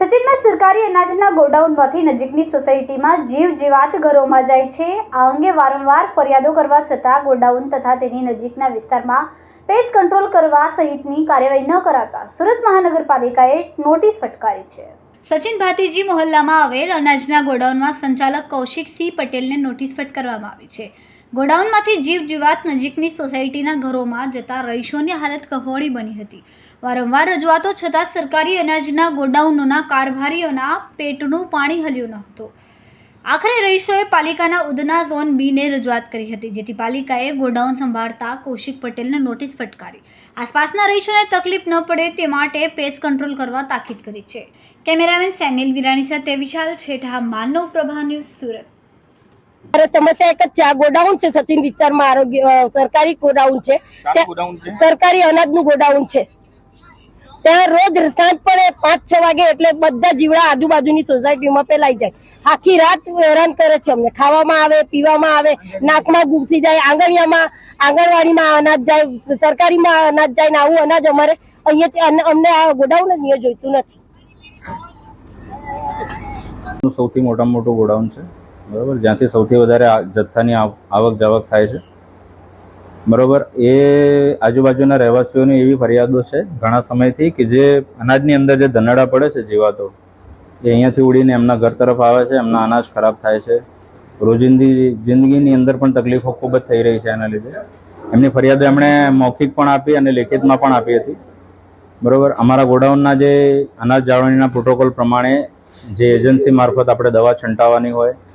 સચિનમાં સરકારી અનાજના ગોડાઉનમાંથી નજીકની સોસાયટીમાં જીવ જીવાત ઘરોમાં જાય છે. આ અંગે વારંવાર ફરિયાદો કરવા છતાં ગોડાઉન તથા તેની નજીકના વિસ્તારમાં પેસ્ટ કંટ્રોલ કરવા સહિતની કાર્યવાહી ન કરાતા સુરત મહાનગરપાલિકાએ નોટિસ ફટકારી છે. સચિન ભાતીજી મોહલ્લામાં આવેલ અનાજના ગોડાઉનમાં સંચાલક કૌશિક સી પટેલને નોટિસ ફટકારવામાં આવી છે. ગોડાઉનમાંથી જીવ જીવાત નજીકની સોસાયટીના ઘરોમાં જતા રહીશોની હાલત કફોડી બની હતી. વારંવાર રજૂઆતો છતાં સરકારી અનાજના ગોડાઉનોના કારભારીઓના પેટનું પાણી હલ્યું ન હતું. આખરે રહીશોએ પાલિકાના ઉધના ઝોન બીને રજૂઆત કરી હતી, જેથી પાલિકાએ ગોડાઉન સંભાળતા કૌશિક પટેલને નોટિસ ફટકારી. આસપાસના રહીશોને તકલીફ ન પડે તે માટે પેસ્ટ કંટ્રોલ કરવા તાકીદ કરી છે. કેમેરામેન સેનિલ વિરાણી સાથે વિશાલ છેઠા, માનવ પ્રભા ન્યૂઝ સુરત. સમસ્યા એક જ છે. આ ગોડાઉન છે સચિન વિસ્તારમાં આરોગ્ય સરકારી ગોડાઉન છે. સરકારી અનાજનું ગોડાઉન છે. ત્યાં રોજ સાંજ પડે પાંચ છ વાગે એટલે બધા જીવડા આજુબાજુની સોસાયટીમાં ફેલાઈ જાય. આખી રાત હેરાન કરે છે અમને. ખાવામાં આવે પીવામાં આવે નાકમાં ઘૂસી જાય આંગણિયામાં આંગણવાડીમાં અનાજ જાય સરકારીમાં અનાજ જાય ને આવું અનાજ અમારે અહીંયા અમને આ ગોડાઉન જ અહીંયા જોઈતું નથી. સૌથી મોટામાં મોટું ગોડાઉન છે. બરાબર? જ્યાંથી સૌથી વધારે જથ્થાની આવ- આવક જાવક થાય છે. બરાબર? એ આજુબાજુના રહેવાસીઓની એવી ફરિયાદો છે ઘણા સમયથી કે જે અનાજની અંદર જે ધનાડા પડે છે જીવાતો, એ અહીંયાથી ઉડીને એમના ઘર તરફ આવે છે, એમના અનાજ ખરાબ થાય છે. રોજિંદી જિંદગીની અંદર પણ તકલીફો ખૂબ જ થઈ રહી છે એના લીધે. એમની ફરિયાદો એમણે મૌખિક પણ આપી અને લેખિતમાં પણ આપી હતી. બરાબર? અમારા ગોડાઉનના જે અનાજ જાળવણીના પ્રોટોકોલ પ્રમાણે જે એજન્સી મારફત આપણે દવા છંટાવવાની હોય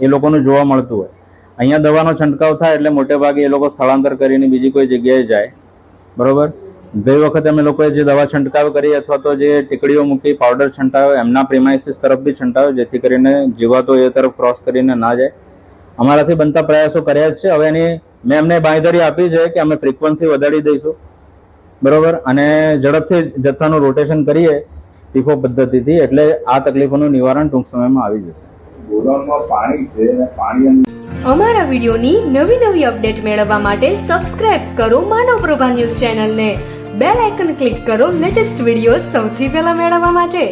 એ લોકોનું જોવા મળતું હોય. અહીંયા દવાનો છંટકાવ થાય એટલે મોટે ભાગે એ લોકો સ્થળાંતર કરીને બીજી કોઈ જગ્યાએ જાય. બરોબર? ગઈ વખતે અમે લોકોએ જે દવા છંટકાવ કરી અથવા તો જે ટીકડીઓ મૂકી પાવડર છંટાવ્યો એમના પ્રિમાઇસિસ તરફ બી છંટાવ્યો જેથી કરીને જીવાતો એ તરફ ક્રોસ કરીને ના જાય. અમારાથી બનતા પ્રયાસો કર્યા જ છે. હવે એની મેં એમને બાંયધરી આપી છે કે અમે ફ્રીક્વન્સી વધારી દઈશું. બરોબર? અને ઝડપથી જથ્થાનું રોટેશન કરીએ ટીફો પદ્ધતિથી, એટલે આ તકલીફોનું નિવારણ ટૂંક સમયમાં આવી જશે. ગોડાઉનમાં પાણી છે અને પાણી અમારા વિડીયોની નવી નવી અપડેટ મેળવવા માટે સબસ્ક્રાઇબ કરો માનવ પ્રભા ન્યૂઝ ચેનલને. બેલ આઇકન ક્લિક કરો લેટેસ્ટ વીડિયો સૌથી પહેલા મેળવવા માટે.